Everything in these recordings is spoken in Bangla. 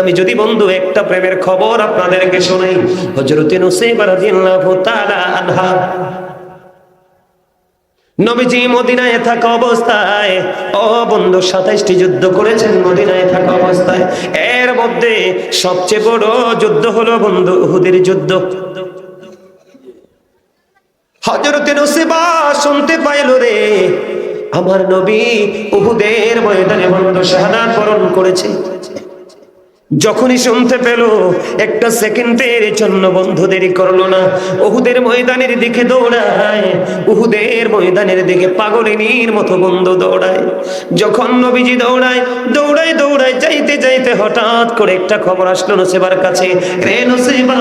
আমি যদি বন্ধু, একটা প্রেমের খবর আপনাদেরকে শোনাই। হজরতে নবীজি মদিনায় থাকা অবস্থায়, ও বন্ধু, সাতাইশটি যুদ্ধ করেছেন মদিনায় থাকা অবস্থায়। এর মধ্যে সবচেয়ে বড় যুদ্ধ হলো বন্ধু যুদ্ধ। শুনতে পাইল রে, আমার নবী উহুদের ময়দানে বন্ধু শাহাদাত করেছে। যখনই শুনতে পেল, একটা সেকেন্ডের জন্য বন্ধু দেরি করল না। উহুদের ময়দানের দিকে দৌড়ায়, উহুদের ময়দানের দিকে পাগলিনীর মতো বন্ধু দৌড়ায়। যখন নবীজি দৌড়ায় দৌড়ায় দৌড়ায় যাইতে যাইতে হঠাৎ করে একটা খবর আসলো নসেবার কাছে। রে নসেবা,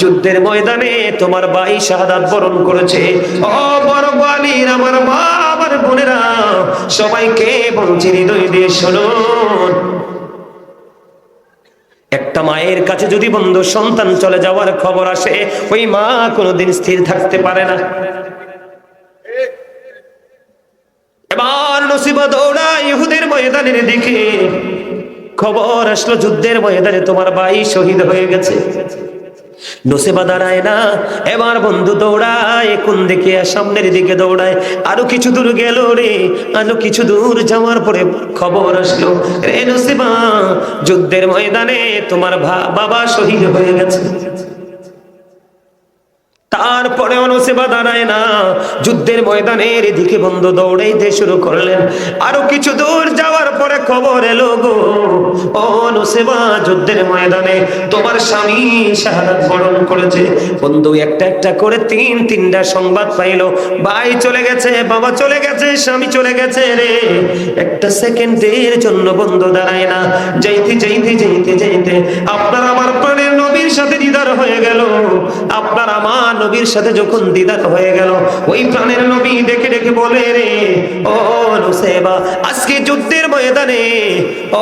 যুদ্ধের ময়দানে তোমার ভাই শাহাদাত বরণ করেছে। ও বড় বালির আমার মা, আমার বোনেরা, সবাইকে বলছি হৃদয় দিয়ে শুনুন একটা মায়ের কাছে যদি বন্ধু সন্তান চলে যাওয়ার খবর আসে, ওই মা কোনোদিন স্থির থাকতে পারে না। এবার নসিবা দৌড়া ইহুদের ময়দানের দিকে। খবর আসলো যুদ্ধের ময়দানে তোমার ভাই শহীদ হয়ে গেছে। নসেবা দাঁড়ায় না। এবার বন্ধু দৌড়ায়, কোন দিকে সামনের দিকে দৌড়ায়। আরও কিছু দূর গেল রে, আরও কিছু দূর যাওয়ার পরে খবর আসলো। রে নসেবা যুদ্ধের ময়দানে তোমার বাবা শহীদ হয়ে গেছে। তারপরে অনুসেবা দাঁড়ায় না। যুদ্ধের ময়দানের এদিকে বন্ধু দৌড়াইতে শুরু করলেন। আরও কিছু দূর যাওয়ার পরে খবর এলো গো। অনুসেবা যুদ্ধের ময়দানে তোমার স্বামী শাহাদাত বরণ করেছে। বন্ধু, একটা একটা করে তিন তিনটা সংবাদ পাইলো। ভাই চলে গেছে, বাবা চলে গেছে, স্বামী চলে গেছে রে। একটা সেকেন্ডের জন্য বন্ধু দাঁড়ায় না। যাইতে যাইতে যাইতে যাইতে আপনার আমার প্রাণের নবীর সাথে দিদার হয়ে গেল। আপনার আমার নবীর সাথে যখন দিদার হয়ে গেল, ওই প্রাণের নবী ডেকে ডেকে বলে, রে, ও নুসেবা, আজকে যুদ্ধের ময়দানে,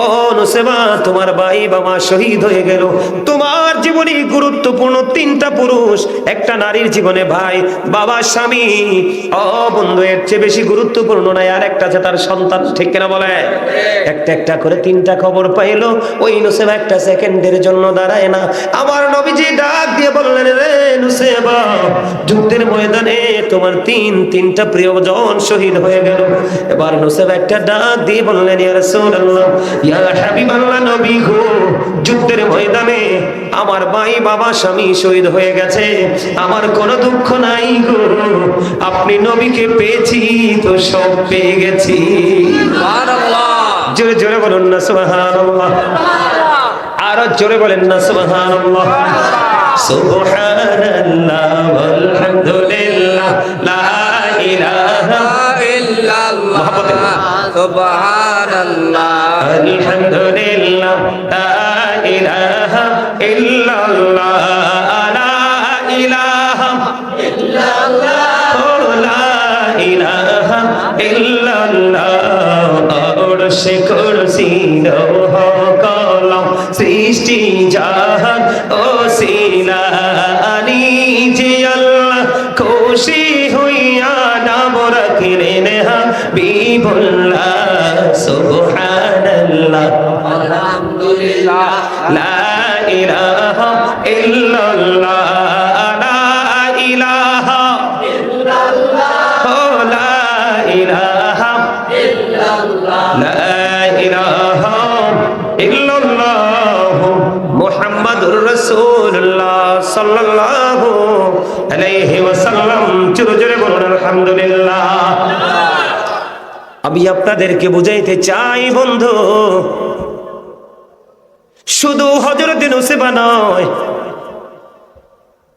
ও নুসেবা, তোমার ভাই বাবা শহীদ হয়ে গেল। তোমার জীবনে গুরুত্বপূর্ণ তিনটা পুরুষ, একটা নারীর জীবনে ভাই, বাবা, স্বামী, ও বন্ধু, এর চেয়ে বেশি গুরুত্বপূর্ণ নাই, আর একটা আছে তার সন্তান, ঠিক কিনা বলে? একটা একটা করে তিনটা খবর পাইলো, ওই নুসেবা একটা সেকেন্ডের জন্য দাঁড়ায় না। আমার নবীজি ডাক দিয়ে বললেন, রে নুসেবা যুদ্ধের ময়দানে তোমার তিন তিনটা প্রিয়জন শহীদ হয়ে গেল। এবার নুসেব একটা ডাক দিয়ে বললেন ইয়া রাসূলুল্লাহ ইয়া হাবিবাল্লাহ নবী গো যুদ্ধের ময়দানে আমার ভাই বাবা স্বামী শহীদ হয়ে গেছে। আমার কোনো দুঃখ নাই গো আপনি নবীকে পেয়েছি তো সব পেয়ে গেছি। জোরে জোরে বলুন না সুবহানাল্লাহ। আরও জোরে বলেন না সুবহানাল্লাহ। সুবহানাল্লাহ আলহামদুলিল্লাহ লা ইলাহা আলহামদুলিল্লাহ লা ইলাহা ইল্লাল্লাহ লা ইলাহা ইল্লাল্লাহ লা ইলাহা ইল্লাল্লাহ আরশে কুরসি লৌহ কলম সৃষ্টি জাহান ও খুশি হইয়া নাম রাখিলেন হাবিবুল্লাহ সুবহানাল্লাহ। লা ইলাহা ইল্লাল্লাহ। আমি আপনাদেরকে বুঝাইতে চাই, বন্ধু, শুধু হজরত নুসেবা নয়,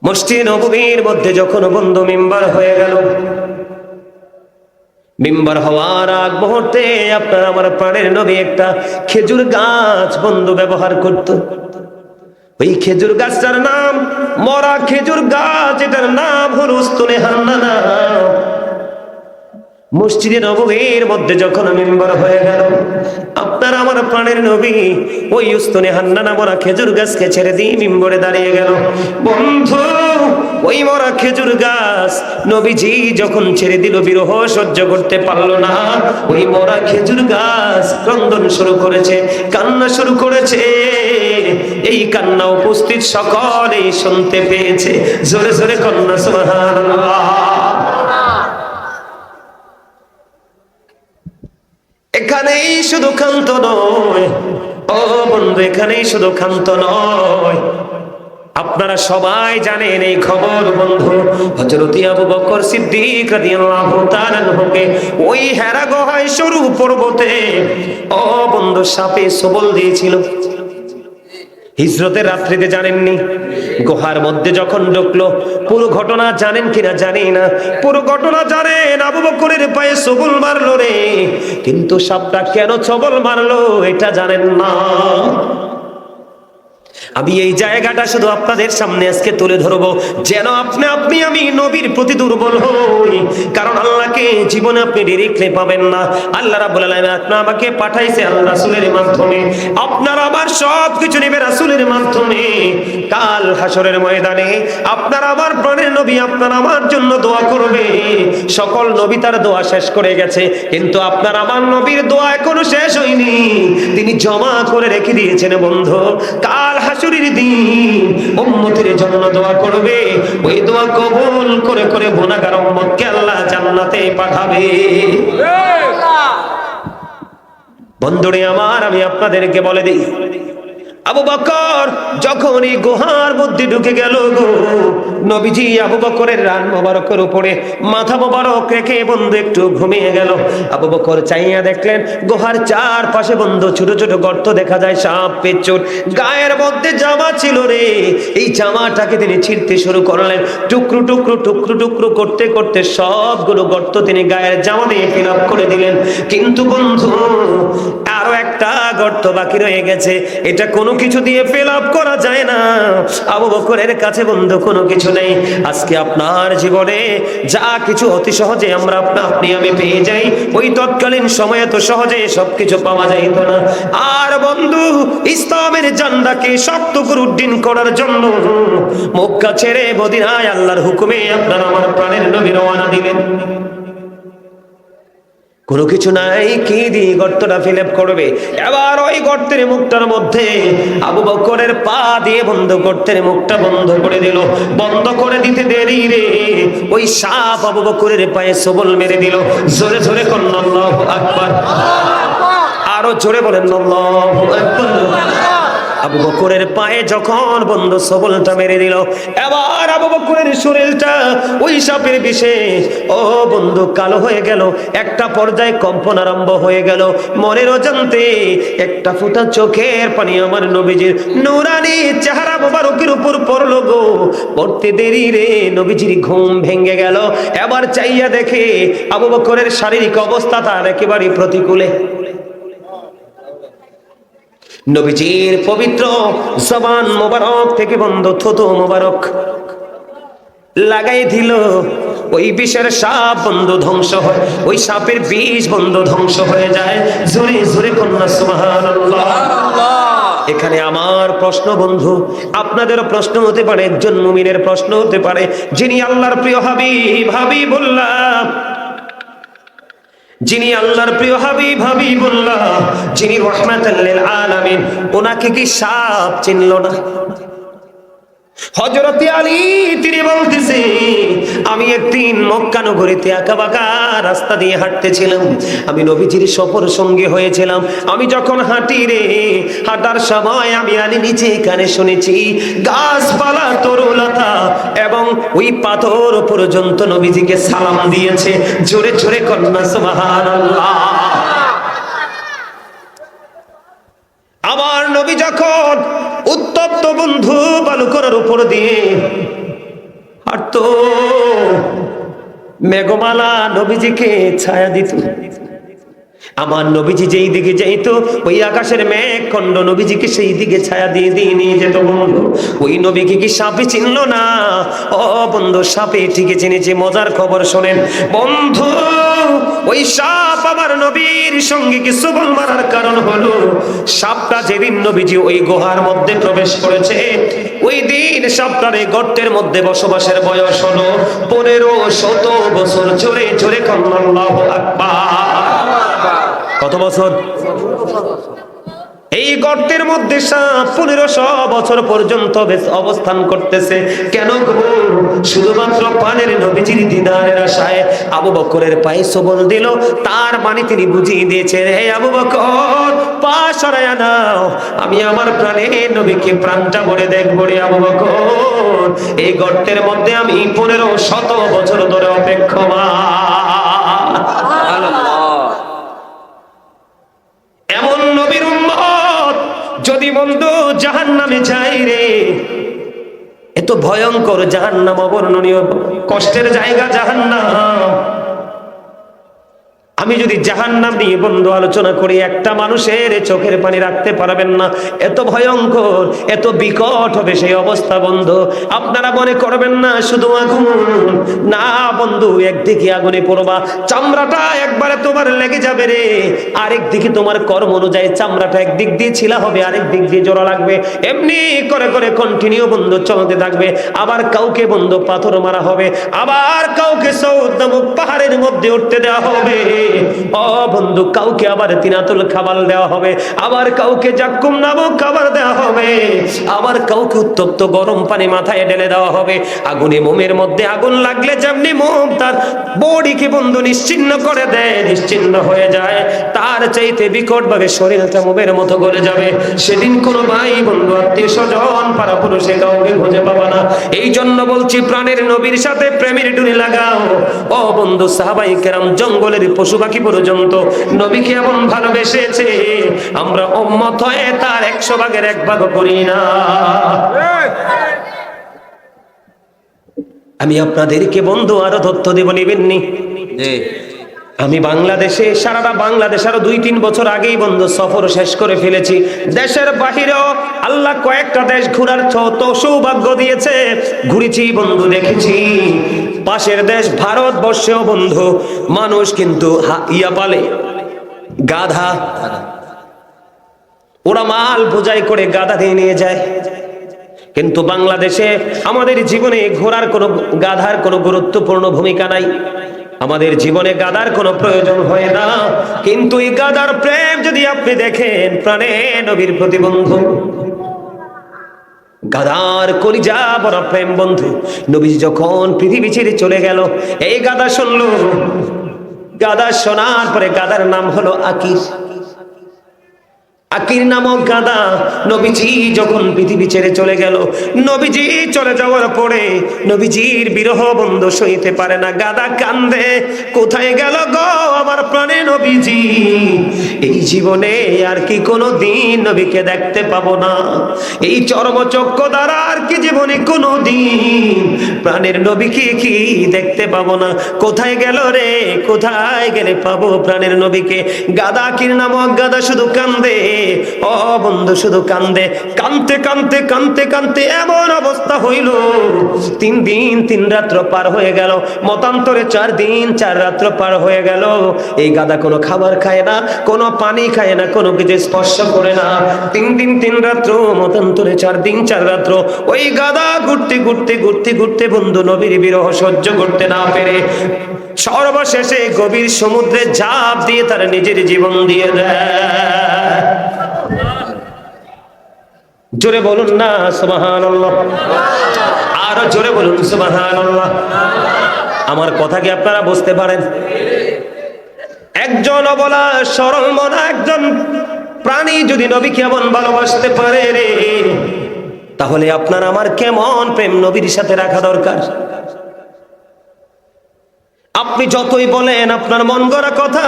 মসজিদ নববীর মধ্যে যখন বন্ধু মেম্বার হয়ে গেল, মেম্বার হওয়ার আগ মুহূর্তে আপনার আমার প্রাণের নবী একটা খেজুর গাছ বন্ধু ব্যবহার করত। ওই খেজুর গাছটার নাম মরা খেজুর গাছ এটার নাম হল উস্তুনে হান্নানা। মসজিদে নবীর মধ্যে যখন মেম্বার হয়ে গেল, আপনার আমার প্রাণের নবী ওই উস্তনে হান্নানা মরা খেজুর গাছকে ছেড়ে দিয়ে মিম্বরে দাঁড়িয়ে গেল। বন্ধু, ওই মরা খেজুর গাছ নবীজি যখন ছেড়ে দিল, বিরহ সহ্য করতে পারল না। ওই মরা খেজুর গাছ ক্রন্দন শুরু করেছে, কান্না শুরু করেছে। এই কান্না উপস্থিত সকলেই শুনতে পেয়েছে। জোরে জোরে কন্যা, সুবহানাল্লাহ। এখানেই শুধু ক্ষান্ত নয়। ও বন্ধু, এখানেই শুধু ক্ষান্ত নয়। আপনারা সবাই জানেন এই খবর, বন্ধু। হযরতি আবু বকর সিদ্দিক রাদিয়াল্লাহু তাআলা ওই হেরা গহায় সরু পর্বতে, ও বন্ধু, সাপে সবল দিয়েছিল। হিজরতের রাত্রিতে জানেননি। গুহার মধ্যে যখন ঢুকলো, পুরো ঘটনা জানেন কিনা জানি না। পুরো ঘটনা জানেন, আবু বকরের পায়ে সবল মারলো রে। কিন্তু সাপটা কেন সবল মারলো, এটা জানেন না। আমি এই জায়গাটা শুধু আপনাদের সামনে আজকে তুলে ধরবো। যেন আপনি আপনি আমি নবীর প্রতি দুর্বল হই। কারণ আল্লাহকে জীবনে আপনি ডিরেক্টলি পাবেন না। আল্লাহ রাব্বুল আলামিন আপনার আমাকে পাঠাইছে আল্লাহ রাসূলের মাধ্যমে। আপনার আমার সব কিছু নেবে রাসূলের মাধ্যমে। কাল হাসরের ময়দানে আপনার আমার প্রাণের নবী আপনার আমার জন্য দোয়া করবে। সকল নবী তার দোয়া শেষ করে গেছে। কিন্তু আপনার আমার নবীর দোয়া এখনও শেষ হয়নি। তিনি জমা করে রেখে দিয়েছেন বন্ধু। কাল হাসুরির দিন। উম্মতের জন্য দোয়া করবে। ওই দোয়া কবুল করে করে উম্মতকে আল্লাহ জান্নাতে পাঠাবে। বন্ধুরে আমার, আমি আপনাদেরকে বলে দিই। আবু বকর যখন এই গুহার বুদ্ধি ঢুকে গেল গো নবীজি আবু বকরের রান মোবারকের উপরে মাথা মোবারক রেখে বন্ধু একটু ঘুমিয়ে গেল। আবু বকর চাইয়া দেখলেন, গুহার চারপাশে বন্ধু ছোট ছোট গর্ত দেখা যায়, সাপ, পেচুর গায়ের মধ্যে জামা ছিল রে। এই জামাটাকে তিনি ছিঁড়তে শুরু করলেন। টুকরো টুকরো টুকরো টুকরো করতে করতে সবগুলো গর্ত তিনি গায়ের জামা দিয়ে ফিল করে দিলেন। কিন্তু বন্ধু, আরও একটা গর্ত বাকি রয়ে গেছে। এটা কোনো কিছু দিয়ে ফিল করা যায় না। আবু বকরের কাছে বন্ধু, কোনো কিছু নেই আজকে আপনার জীবনে যা কিছু অতি সহজে আমরা আপনা আমি পেয়ে যাই, ওই তৎকালীন সময়ে তো সহজে সবকিছু পাওয়া যাইত না। আর বন্ধু, ইসলামের জান্দাকে শক্ত উড্ডিন করার জন্য মক্কা ছেড়ে মদিনায় আল্লাহর হুকুমে আপনার আমার প্রাণের নবী রওনা দিলেন। কোনো কিছু নাই, কি দি গর্তটা ফিল করবে? এবার ওই গর্তের মুখটার মধ্যে আবু বকরের পা দিয়ে বন্ধ গর্তের মুখটা বন্ধ করে দিল। বন্ধ করে দিতে দেরি রে। ওই সাপ আবু বকরের পায়ে সবল মেরে দিল। জোরে জোরে কন্নাল্লাহু আকবার। আরও জোরে বলেন, আল্লাহু আবু বকরের পায়ে যখন বন্ধ সবলটা মেরে দিল, এবার আবু বকরের শরীরটা ওই সাপের বিষে ও বন্ধু, কালো হয়ে গেল, একটা পর্যায়ে কম্পন আরম্ভ হয়ে গেল। মনের অজান্তে একটা ফুটা চোখের পানি আমার নবীজির নুরানি চেহারা মোবারকের উপর পড়ল গো। পড়তে দেরি রে, নবীজির ঘুম ভেঙে গেল। এবার চাইয়া দেখে আবু বকরের শারীরিক অবস্থা তার একেবারে প্রতিকূলে। নবীজির পবিত্র জবান মোবারক থেকে বন্ধ থতো মোবারক লাগাই দিল। ওই বিষের সাপ বন্ধ ধ্বংস হয় ওই সাপের বিষ বন্ধ ধ্বংস হয়ে যায়। জোরে জোরে কন্যা সুবহানাল্লাহ। এখানে আমার প্রশ্ন বন্ধু আপনাদেরও প্রশ্ন হতে পারে একজন মুমিনের প্রশ্ন হতে পারে যিনি আল্লাহর প্রিয় হাবিব হাবিবুল্লাহ। যিনি আল্লাহর প্রিয় হাবিব হাবিবুল্লাহ যিনি রহমাত আলামিন ওনাকে কি সাপ চিনল না? হজরত আলী, তিনি বলতেছে, আমি একদিন মক্কা নগরীতে আঁকা বাঁকা রাস্তা দিয়ে হাঁটতেছিলাম। আমি নবীজির সফর সঙ্গে হয়েছিলাম। আমি যখন হাঁটি রে, হাঁটার সময় আমি আলী নিচে কানে শুনেছি, গাছপালা, তরুলতা এবং ওই পাথর পর্যন্ত নবীজিকে সালাম দিয়েছে। জোরে জোরে কন্যা, সুবহানাল্লাহ। মেঘমালা নবীজিকে ছায়া দিত। আমার নবীজি যেই দিকে যাইতো, ওই আকাশের মেঘ খণ্ড নবীজিকে সেই দিকে ছায়া দিয়ে দিয়ে নিয়ে যেত বন্ধু। ওই নবীকে কি সাপে চিনলো না? ও বন্ধু, সাপে ঠিকই চিনেছে, মজার খবর শোনেন। বন্ধু, ওই সাপ আমার নবীর সঙ্গে কি সুবল মারার কারণ হলো? সাপটা যেদিন নবীজি ওই গুহার মধ্যে প্রবেশ করেছে, ওই দিন সাপটার এই গর্তের মধ্যে বসবাসের বয়স হলো পনেরো শত বছর। জোরে জোরে কন্নাল্লাহু আকবার। কত বছর? এই গর্তের মধ্যে সাপ পনেরোশো বছর পর্যন্ত বেশ অবস্থান করতেছে। কেন শুধুমাত্র পানের নবীজির দিদারের আশায় আবু বকরের পায়ে সবল দিল। তার মানে তিনি বুঝিয়ে দিয়েছে হে আবু বকর, পা সরাইয়া নাও। আমি আমার প্রাণের নবীকে প্রাণটা ভরে দেখব রে আবু বকর। এই গর্তের মধ্যে আমি পনেরো শত বছর ধরে অপেক্ষমান এমন নবীর উম্মত যদি বন্ধু জাহান নামে যাই রে। এত ভয়ঙ্কর জাহান নাম অবর্ণনীয়। কষ্টের জায়গা জাহান আমি যদি জাহান নাম নিয়ে বন্ধু আলোচনা করি, একটা মানুষের চোখের পানি রাখতে পারবেন না। এত ভয়ঙ্কর, এত বিকট হবে সেই অবস্থা, বন্ধু। আপনারা মনে করবেন না, শুধু আগুন। না, বন্ধু, একদিকে আগুনে পড়বা, চামড়াটা একবারে তোমার লেগে যাবে রে। আরেক দিকে তোমার কর্ম অনুযায়ী চামড়াটা একদিক দিয়ে ছিলা হবে আরেক দিক দিয়ে জোড়া লাগবে। এমনি করে করে কন্টিনিউ বন্ধু, চলতে থাকবে। আবার কাউকে, বন্ধু, পাথর মারা হবে। আবার কাউকে সৌদ পাহাড়ের মধ্যে উঠতে দেওয়া হবে। ও বন্ধু, কাউকে আবার তিনাতুল খাবার দেওয়া হবে, আবার কাউকে জাক্কুম নামক খাবার দেওয়া হবে, আবার কাউকে উত্তপ্ত গরম পানি মাথায় ঢেলে দেওয়া হবে। আগুনে মোমের মধ্যে আগুন লাগলে যেমনি মোম তার বডিকে বন্ধু নিশ্চিন্ন করে দেয়, নিশ্চিন্ন হয়ে যায়। তার চাইতে বিকট ভাবে শরীরটা মোমের মতো গলে যাবে। সেদিন কোনো ভাই, বন্ধু, আত্মীয় স্বজন, পাড়া পুরুষে কাউকে খুঁজে পাবা না। এই জন্য বলছি, প্রাণের নবীর সাথে প্রেমের ডুরি লাগাও। ও বন্ধু, সাহাবাই কেরাম, জঙ্গলের পশু পাখি পর্যন্ত নবীকে এমন ভালোবেসেছে, আমরা উম্মত হয়ে তার একশো ভাগের এক ভাগ করি না। আমি আপনাদেরকে বন্ধু আরও তথ্য দেব নিবেননি আমি বাংলাদেশে, সারাটা বাংলাদেশ, আরও দুই তিন বছর আগেই বন্ধু, সফর শেষ করে ফেলেছি। দেশের বাহিরেও আল্লাহ কয়েকটা দেশ ঘোরার ছত সৌভাগ্য দিয়েছে। ঘুরেছি বন্ধু, দেখেছি। পাশের দেশ ভারতবর্ষেও বন্ধু, মানুষ কিন্তু ইয়া পালে, গাধা। ওরা মাল বোঝাই করে গাধা দিয়ে নিয়ে যায়। কিন্তু বাংলাদেশে আমাদের জীবনে ঘোড়ার কোনো, গাধার কোনো গুরুত্বপূর্ণ ভূমিকা নাই। আমাদের জীবনে গাদার কোনো প্রয়োজন হয় না। কিন্তু এই গাদার প্রেম যদি আপনি দেখেন, প্রাণে নবীর প্রতিবন্ধু গাদার কলিজা বড় প্রেম বন্ধু। নবী যখন পৃথিবী ছেড়ে চলে গেল, এই গাদা শুনল। গাদা শোনার পরে গাদার নাম হলো আকির আকির নামক গাদা নবীজি যখন পৃথিবী ছেড়ে চলে গেল, নবীজি চলে যাওয়ার পরে নবীজির বিরহ বন্ধ সইতে পারে না। গাদা কান্দে, কোথায় গেল গো আমার প্রাণে নবীজি? এই জীবনে আর কি কোনো দিন নবীকে দেখতে পাবো না। এই চর্মচক্র দ্বারা আর কি জীবনে কোনো দিন প্রাণের নবীকে কি দেখতে পাবো না। কোথায় গেল রে? কোথায় গেলে পাবো প্রাণের নবীকে? গাদা কির নামক গাদা শুধু কান্দে ও বন্ধু, শুধু কান্দে কানতে কানতে কানতে কানতে এমন অবস্থা হইল। তিন দিন, তিন রাত্র পার হয়ে গেল। মতান্তরে চার দিন, চার রাত্র পার হয়ে গেল। এই গাদা কোনো খাবার খায় না, কোনো পানি খায় না, কোনো কিছু স্পর্শ করে না। তিন দিন, তিন রাত্র, মতান্তরে চার দিন, চার রাত্র। ওই গাদা ঘুরতে ঘুরতে ঘুরতে ঘুরতে বন্ধু নবীর বিরহ সহ্য করতে না পেরে সর্বশেষে গভীর সমুদ্রে ঝাঁপ দিয়ে তার নিজের জীবন দিয়ে দেয়। জোরে বলুন না সুবাহান আরও জোরে বলুন সুবাহান আমার কথা কি আপনারা বুঝতে পারেন? একজন অবলা সরল মনা একজন প্রাণী যদি নবী কেমন ভালোবাসতে পারে রে, তাহলে আপনার আমার কেমন প্রেম নবীর সাথে রাখা দরকার? আপনি যতই বলেন আপনার মন গড়া কথা,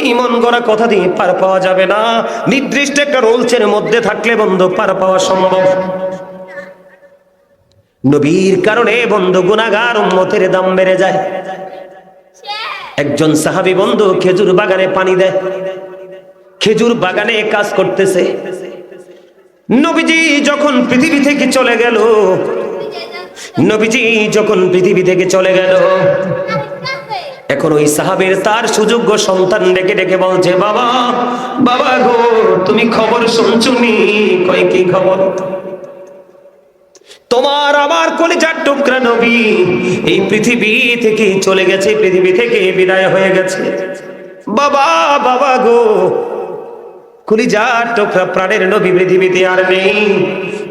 এই মন গড়া কথা দিয়ে পার পাওয়া যাবে না। নির্দিষ্ট একটা রুলসের মধ্যে থাকলে বন্ধু পার পাওয়া সম্ভব। নবীর কারণে বন্ধু গুনাগার উম্মতের দাম বেড়ে যায়। একজন সাহাবি বন্ধু খেজুর বাগানে পানি দেয়। খেজুর বাগানে কাজ করতেছে। নবীজি যখন পৃথিবী থেকে চলে গেল, নবীজি যখন পৃথিবী থেকে চলে গেল এখন ওই সাহাবের তার সুযোগ্য সন্তান ডেকে ডেকে বলছে, বাবা বাবা গো, তুমি খবর শুনছুনি? কয় কি খবর? তোমার আমার কলিজার টুকরা নবী, এই পৃথিবী থেকে চলে গেছে, পৃথিবী থেকে বিদায় হয়ে গেছে। বাবা বাবা গো, কলিজার টুকরা প্রাণের নবী পৃথিবীতে আর নেই।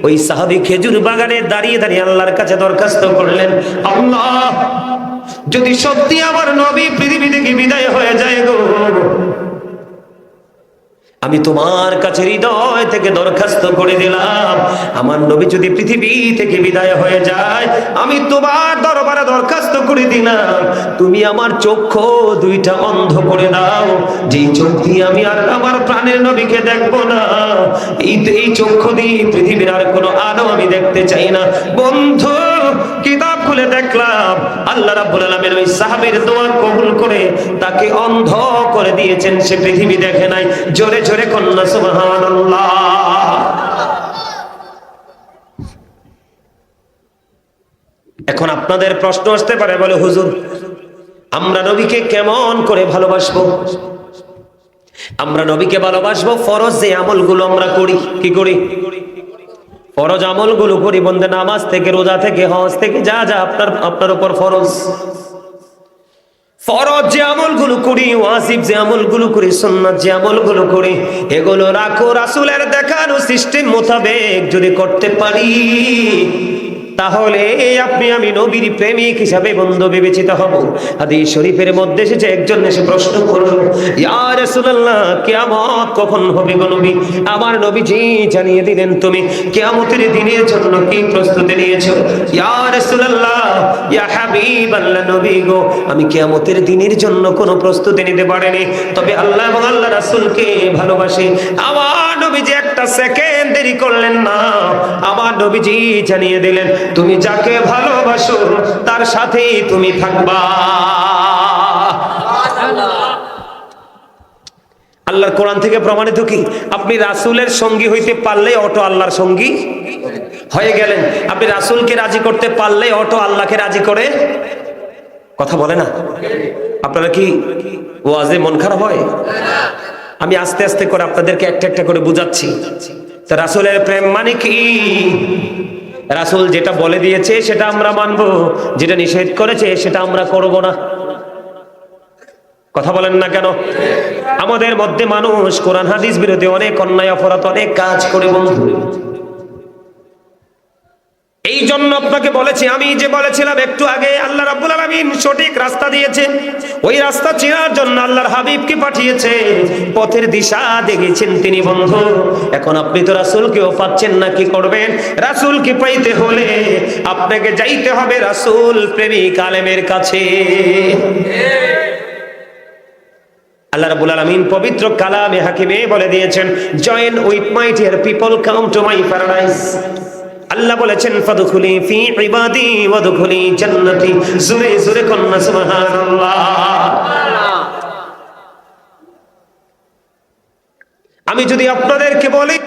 ওই সাহাবী খেজুর বাগানে দাঁড়িয়ে দাঁড়িয়ে আল্লাহর কাছে দরখাস্ত করলেন, আল্লাহ যদি সত্যি আমার নবী পৃথিবী থেকে বিদায় হয়ে যায় গো। আমি তোমার কাছে হৃদয় থেকে দরখাস্ত করে দিলাম, আমার নবী যদি পৃথিবী থেকে বিদায় হয়ে যায়, আমি তোমার দরবারে দরখাস্ত করে দিলাম। তুমি আমার চক্ষু দুইটা অন্ধ করে দাও, যে চোখ দিয়ে আমি আর আমার প্রাণের নবীকে দেখব না। এই এই চক্ষু দিয়ে পৃথিবীর আর কোনো আলো আমি দেখতে চাই না। বন্ধু খুলে দেখলাম, আল্লাহ রাব্বুল আলামিন ওই সাহাবীর দোয়া কবুল করে তাকে অন্ধ করে দিয়েছেন। সে পৃথিবী দেখে নাই। জোরে জোরে কন্যা, সুবহানাল্লাহ। এখন আপনাদের প্রশ্ন আসতে পারে, বলে, হুজুর, আমরা নবীকে কেমন করে ভালোবাসবো? আমরা নবীকে ভালোবাসবো ফরজ যে আমলগুলো আমরা করি। কি করি? ফরজ আমলগুলো করি বন্ধে নামাজ থেকে, রোজা থেকে, হজ থেকে, যা যা আপনার আপনার উপর ফরজ। ফরজ যে আমলগুলো করি, ওয়াজিব যে আমলগুলো করি, সুন্নাত যে আমলগুলো করি, এগুলো রাখো রাসুলের দেখানো সিস্টেম মোতাবেক যদি করতে পারি। তাহলে আপনি, আমি নবীর প্রেমিক হিসাবে বন্ধু বিবেচিত হব। হাদিস শরীফের মধ্যে এসেছে, একজন এসে প্রশ্ন করল, ইয়া রাসূলুল্লাহ, কিয়ামত কখন হবে গো নবী? আমার নবীজি জানিয়ে দিলেন, তুমি কিয়ামতের দিনের জন্য কি প্রস্তুতি নিয়েছো? ইয়া রাসূলুল্লাহ, ইয়া হাবিবাল্লাহ নবী গো, আমি কিয়ামতের দিনের জন্য কোনো প্রস্তুতি নিতে পারিনি। তবে আল্লাহ এবং আল্লাহ রাসূলকে ভালোবাসি। আমার নবীজি একটা সেকেন্ড দেরি করলেন না। আমার নবীজি জানিয়ে দিলেন তুমি যাকে ভালোবাসো, তার সাথেই তুমি থাকবা। আল্লাহর কোরআন থেকে প্রমাণিত কি? আপনি রাসূলের সঙ্গী হইতে পারলে অটো আল্লাহর সঙ্গী হয়ে গেলেন। আপনি রাসূলকে রাজি করতে পারলে অটো আল্লাহকে রাজি করে। কথা বলে না? আপনারা কি ওয়াজে মন খারাপ হয়? আমি আস্তে আস্তে করে আপনাদেরকে একটা একটা করে বুঝাচ্ছি। রাসূলের প্রেম মানে কি? রাসূল যেটা বলে দিয়েছে, সেটা আমরা মানব। যেটা নিষেধ করেছে, সেটা আমরা করব না। কথা বলেন না কেন? আমাদের মধ্যে মানুষ কোরআন, হাদিস বিরোধী অনেক অন্যায়, অপরাধ, অনেক কাজ করে বন্ধু। এই জন্য আপনাকে বলেছি, আমি যে বলেছিলাম একটু আগে, আল্লাহ রাব্বুল আলামিন সঠিক রাস্তা দিয়েছে। ওই রাস্তা চেনার জন্য আল্লাহর হাবিবকে পাঠিয়েছে। পথের দিশা দেখেছেন তিনি বন্ধু। এখন আপনি তো রাসূলকেও পাচ্ছেন না, কি করবেন? রাসূলকে পাইতে হলে আপনাকে যাইতে হবে রাসূল প্রেমিক আলেমের কাছে। আল্লাহ রাব্বুল আলামিন পবিত্র কালামে হাকিমে বলে দিয়েছেন join with my dear people come to my paradise আল্লাহ বলেছেন, ফাদখুলি ফি ইবাদি ওয়াদখুলি জান্নাতি। জোরে জোরে কন্না সুবহানাল্লাহ। আমি যদি আপনাদেরকে বলি